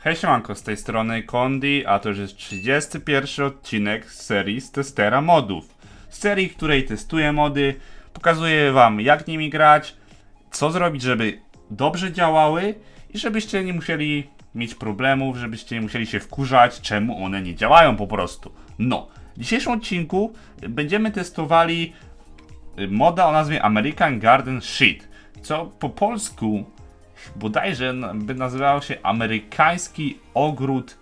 Hej siemanko, z tej strony Kondi, a to już jest 31 odcinek z serii z testera modów. Z serii, w której testuję mody, pokazuję wam jak nimi grać, co zrobić, żeby dobrze działały i żebyście nie musieli mieć problemów, żebyście nie musieli się wkurzać, czemu one nie działają po prostu. No, w dzisiejszym odcinku będziemy testowali moda o nazwie American Garden Sheet, co po polsku bodajże by nazywał się amerykański ogród.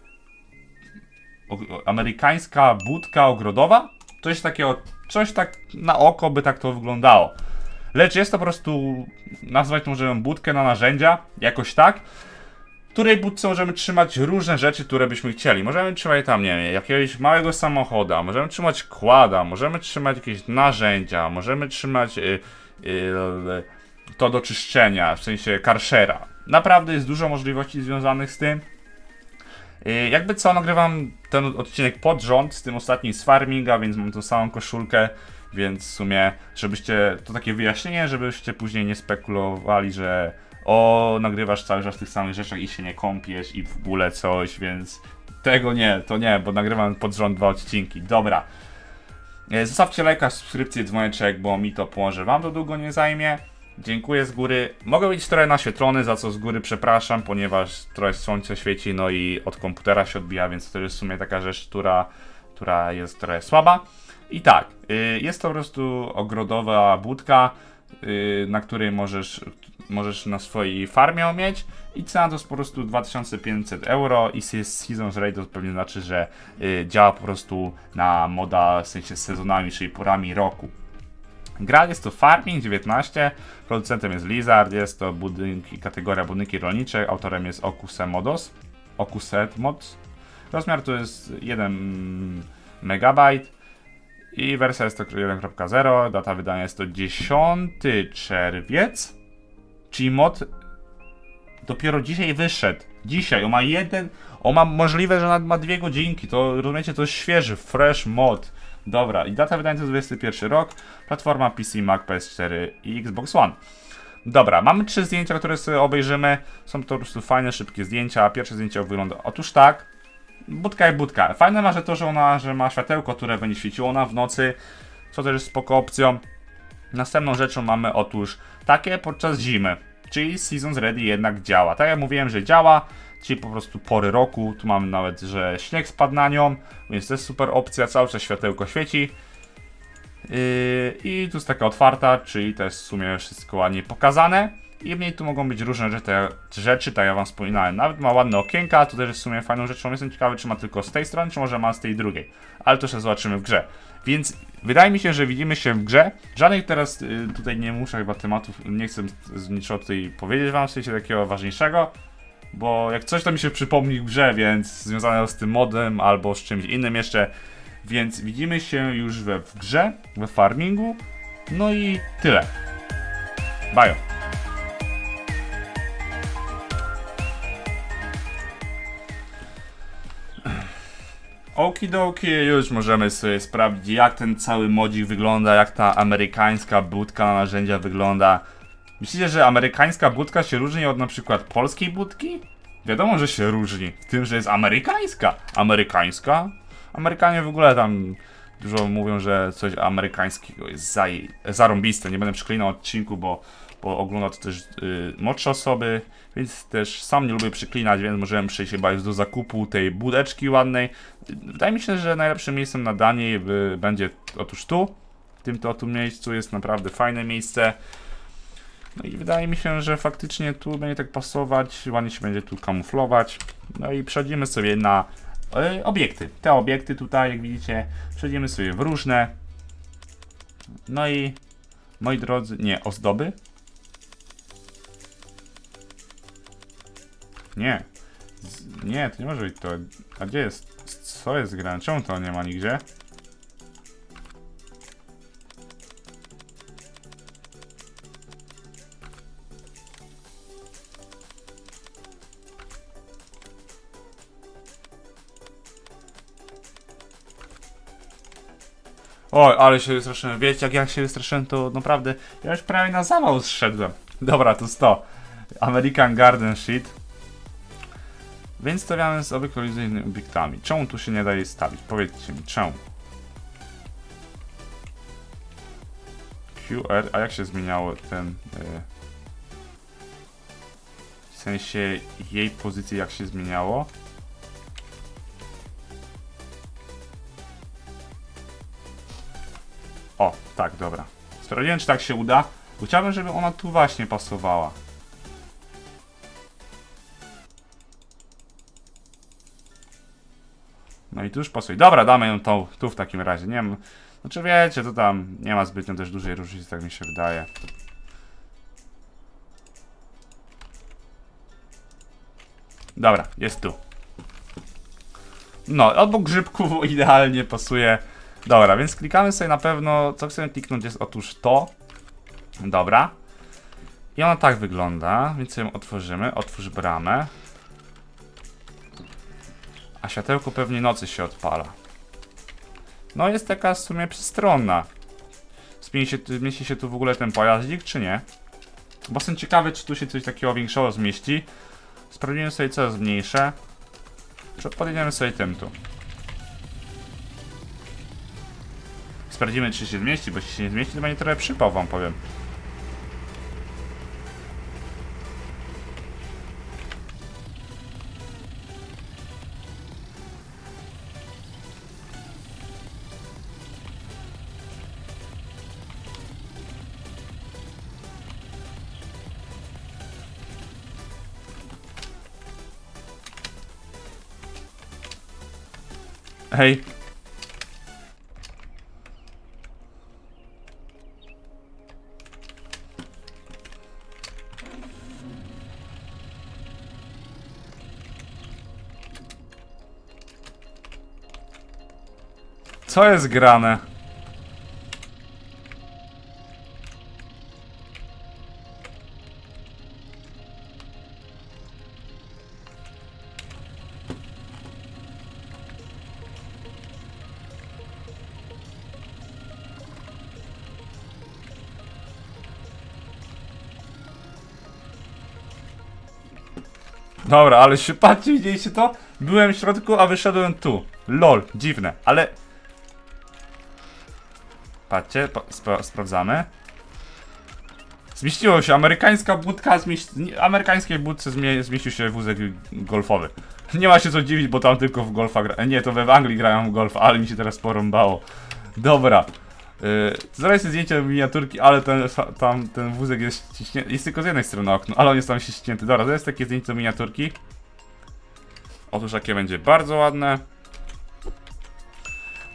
Og, amerykańska budka ogrodowa? Coś takiego, coś tak na oko by tak to wyglądało. Lecz jest to po prostu, nazwać możemy budkę na narzędzia, jakoś tak. W której budce możemy trzymać różne rzeczy, które byśmy chcieli. Możemy trzymać tam, nie wiem, jakiegoś małego samochoda, możemy trzymać kłada, możemy trzymać jakieś narzędzia, możemy trzymać y, y, to do czyszczenia, w sensie karszera. Naprawdę jest dużo możliwości związanych z tym. Jakby co, nagrywam ten odcinek pod rząd z tym ostatnim z farminga, więc mam tą samą koszulkę, więc w sumie, żebyście, to takie wyjaśnienie, żebyście później nie spekulowali, że o, nagrywasz cały czas w tych samych rzeczach i się nie kąpiesz i w ogóle coś, więc tego nie, to nie, bo nagrywam pod rząd dwa odcinki. Dobra. E, Zostawcie lajka, subskrypcję, dzwoneczek, bo mi to pomoże. Wam to długo nie zajmie. Dziękuję z góry. Mogę być trochę naświetlony, za co z góry przepraszam, ponieważ trochę słońce świeci, no i od komputera się odbija, więc to jest w sumie taka rzecz, która, która jest trochę słaba. I tak, y, jest to po prostu ogrodowa budka, y, na której możesz, możesz na swojej farmie mieć i cena to jest po prostu 2500 euro i Seasons Rate to pewnie znaczy, że y, działa po prostu na moda w sensie sezonami, czyli porami roku. Gra jest to Farming 19, producentem jest Lizard, jest to budynki, kategoria budynki rolnicze, autorem jest Okuse Modos, Okuset Mods. Rozmiar to jest 1 MB i wersja jest to 1.0, data wydania jest to 10 czerwiec, czyli mod dopiero dzisiaj wyszedł. Dzisiaj, on ma jeden, on ma możliwe, że ma dwie godzinki, to rozumiecie, to jest świeży, fresh mod. Dobra, i data wydania to 21 rok, platforma PC, Mac, PS4 i Xbox One. Dobra, mamy trzy zdjęcia, które sobie obejrzymy. Są to po prostu fajne, szybkie zdjęcia. Pierwsze zdjęcie wygląda otóż tak. Budka i budka. Fajne ma, że to, że ona że ma światełko, które będzie świeciło ona w nocy, co też jest spoko opcją. Następną rzeczą mamy otóż takie podczas zimy, czyli Seasons Ready jednak działa. Tak jak mówiłem, że działa, czyli po prostu pory roku. Tu mamy nawet, że śnieg spadł na nią, więc to jest super opcja, cały czas światełko świeci. Yy, I tu jest taka otwarta, czyli to jest w sumie wszystko ładnie pokazane. I w niej tu mogą być różne rzeczy, rzeczy, tak jak wam wspominałem. Nawet ma ładne okienka, to też jest w sumie fajną rzeczą. Jestem ciekawy, czy ma tylko z tej strony, czy może ma z tej drugiej. Ale to jeszcze zobaczymy w grze. Więc wydaje mi się, że widzimy się w grze. Żadnych teraz y, tutaj nie muszę chyba tematów, nie chcę z niczego tutaj powiedzieć wam, w sensie takiego ważniejszego. Bo jak coś to mi się przypomni w grze, więc związane z tym modem albo z czymś innym jeszcze. Więc widzimy się już we, w grze, we farmingu. No i tyle. Bajo. Okidoki, już możemy sobie sprawdzić jak ten cały modzik wygląda, jak ta amerykańska budka na narzędzia wygląda. Myślicie, że amerykańska budka się różni od na przykład polskiej budki? Wiadomo, że się różni. W tym, że jest amerykańska. Amerykańska? Amerykanie w ogóle tam dużo mówią, że coś amerykańskiego jest zaj... zarąbiste. Nie będę przeklinał odcinku, bo, bo ogląda to też y, młodsze osoby, więc też sam nie lubię przeklinać, więc możemy przejść chyba już do zakupu tej budeczki ładnej. Wydaje mi się, że najlepszym miejscem na danie y, będzie otóż tu. W tym to tu miejscu jest naprawdę fajne miejsce. No i wydaje mi się, że faktycznie tu będzie tak pasować, ładnie się będzie tu kamuflować. No i przechodzimy sobie na e, obiekty. Te obiekty tutaj, jak widzicie, przejdziemy sobie w różne. No i moi drodzy, nie, ozdoby. Nie. Z, nie, to nie może być to. A gdzie jest? Co jest grane? Czemu to nie ma nigdzie? Oj, ale się wystraszyłem. Wiecie, jak ja się wystraszyłem, to naprawdę. Ja już prawie na zawał zszedłem. Dobra, to 100. American Garden Sheet. Więc stawiamy z obykolizyjnymi obiektami. Czemu tu się nie daje stawić? Powiedzcie mi, czemu? QR, a jak się zmieniało ten... y, w sensie jej pozycji jak się zmieniało? O, tak, dobra. Sprawdziłem, czy tak się uda. Chciałbym, żeby ona tu właśnie pasowała. No i tu już pasuje. Dobra, damy ją tą, tu w takim razie. Nie wiem. Znaczy wiecie, to tam nie ma zbytnio też dużej różnicy, tak mi się wydaje. Dobra, jest tu. No, obok grzybków idealnie pasuje. Dobra, więc klikamy sobie na pewno, co chcemy kliknąć jest otóż to. Dobra. I ona tak wygląda, więc ją otworzymy. Otwórz bramę. A światełko pewnie nocy się odpala. No jest taka w sumie przystronna. Zmieni się, zmieści się tu w ogóle ten pojazdzik, czy nie? Bo jestem ciekawy, czy tu się coś takiego większego zmieści. Sprawdzimy sobie, co jest mniejsze. Czy podjedziemy sobie tym tu. Sprawdzimy, czy się zmieści, bo jeśli się nie zmieści, to będzie trochę przypał, wam powiem. Hej. Co jest grane? Dobra, ale się patrzcie, widzieliście to? Byłem w środku, a wyszedłem tu. Lol, dziwne, ale... Patrzcie, pa, spra sprawdzamy. Zmieściło się, amerykańska budka, zmieści... amerykańskiej budce zmie zmieścił się wózek golfowy. Nie ma się co dziwić, bo tam tylko w golfa gra... Nie, to we w Anglii grają w golfa, ale mi się teraz porąbało. Dobra. Yy, Zrobię sobie zdjęcie miniaturki, ale ten, tam ten wózek jest ściśnięty. Jest tylko z jednej strony okno, ale on jest tam ściśnięty. Dobra, to jest takie zdjęcie miniaturki. Otóż jakie będzie bardzo ładne.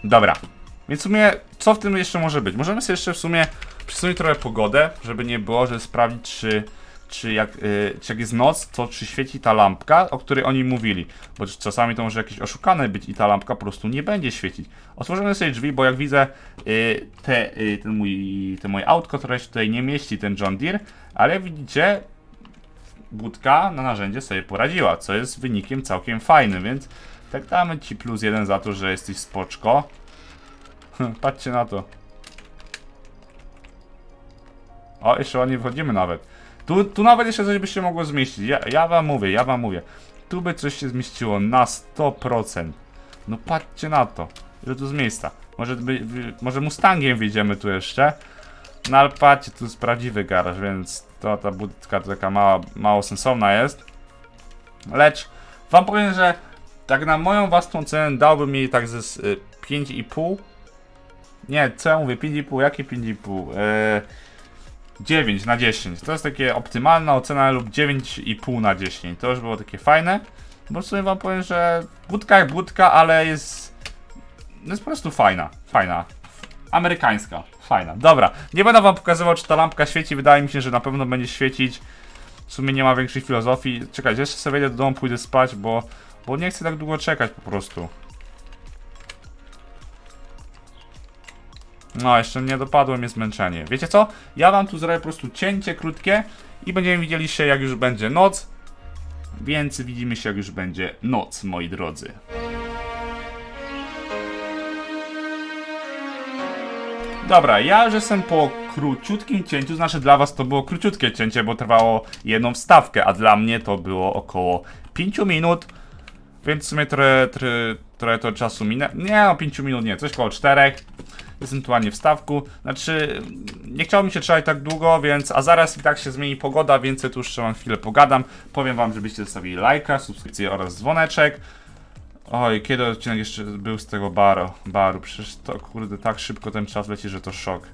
Dobra. Więc w sumie, co w tym jeszcze może być? Możemy sobie jeszcze w sumie przesunąć trochę pogodę, żeby nie było, żeby sprawdzić, czy, czy, jak, yy, czy jak jest noc, to czy świeci ta lampka, o której oni mówili. Bo czasami to może jakieś oszukane być i ta lampka po prostu nie będzie świecić. Otworzymy sobie drzwi, bo jak widzę, yy, te, yy, ten mój, ten mój autko, które się tutaj nie mieści, ten John Deere, ale widzicie, budka na narzędzie sobie poradziła, co jest wynikiem całkiem fajnym, więc tak damy ci plus jeden za to, że jesteś spoczko. Patrzcie na to. O, jeszcze ładnie wchodzimy nawet. Tu, tu nawet jeszcze coś by się mogło zmieścić. Ja, ja wam mówię, ja wam mówię. Tu by coś się zmieściło na 100%. No patrzcie na to. Ile tu z miejsca. Może, by, może Mustangiem wyjdziemy tu jeszcze. No ale patrzcie, tu jest prawdziwy garaż, więc to ta budka taka mała, mało sensowna jest. Lecz wam powiem, że tak na moją własną cenę dałbym jej tak ze z, y, 5,5. Nie, co ja mówię? 5,5, jakie 5,5? Yy, 9 na 10. To jest takie optymalna ocena lub 9,5 na 10. To już było takie fajne. Bo w sumie wam powiem, że budka jak budka, ale jest, jest po prostu fajna. Fajna. Amerykańska. Fajna. Dobra. Nie będę wam pokazywał, czy ta lampka świeci. Wydaje mi się, że na pewno będzie świecić. W sumie nie ma większej filozofii. Czekajcie, jeszcze sobie wejdę do domu, pójdę spać, bo, bo nie chcę tak długo czekać po prostu. No, jeszcze nie dopadło mnie zmęczenie. Wiecie co? Ja wam tu zrobię po prostu cięcie krótkie i będziemy widzieli się jak już będzie noc. Więc widzimy się jak już będzie noc, moi drodzy. Dobra, ja już jestem po króciutkim cięciu, znaczy dla was to było króciutkie cięcie, bo trwało jedną wstawkę, a dla mnie to było około 5 minut. Więc w sumie trochę, trochę, trochę to czasu minę. Nie, o 5 minut nie, coś koło 4. Ewentualnie w stawku. Znaczy, nie chciało mi się trzymać tak długo, więc. A zaraz i tak się zmieni pogoda, więc tu jeszcze mam chwilę pogadam. Powiem wam, żebyście zostawili lajka, subskrypcję oraz dzwoneczek. Oj, kiedy odcinek jeszcze był z tego baru? Baru, przecież to kurde, tak szybko ten czas leci, że to szok.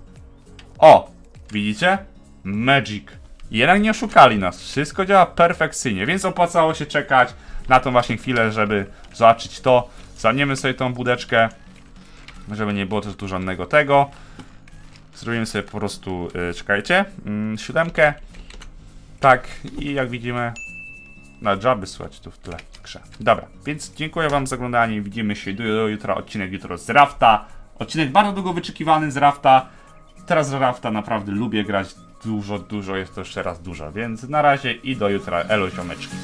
O! Widzicie? Magic. Jednak nie oszukali nas. Wszystko działa perfekcyjnie, więc opłacało się czekać na tą właśnie chwilę, żeby zobaczyć to. Zamniemy sobie tą budeczkę, żeby nie było też tu żadnego tego. Zrobimy sobie po prostu, yy, czekajcie, yy, siódemkę. Tak, i jak widzimy, na żaby słychać tu w tle grze. Dobra, więc dziękuję wam za oglądanie. Widzimy się do jutra. Odcinek jutro z Rafta. Odcinek bardzo długo wyczekiwany z Rafta. Teraz z Rafta naprawdę lubię grać dużo, dużo, jest to jeszcze raz dużo. Więc na razie i do jutra. Elo ziomeczki.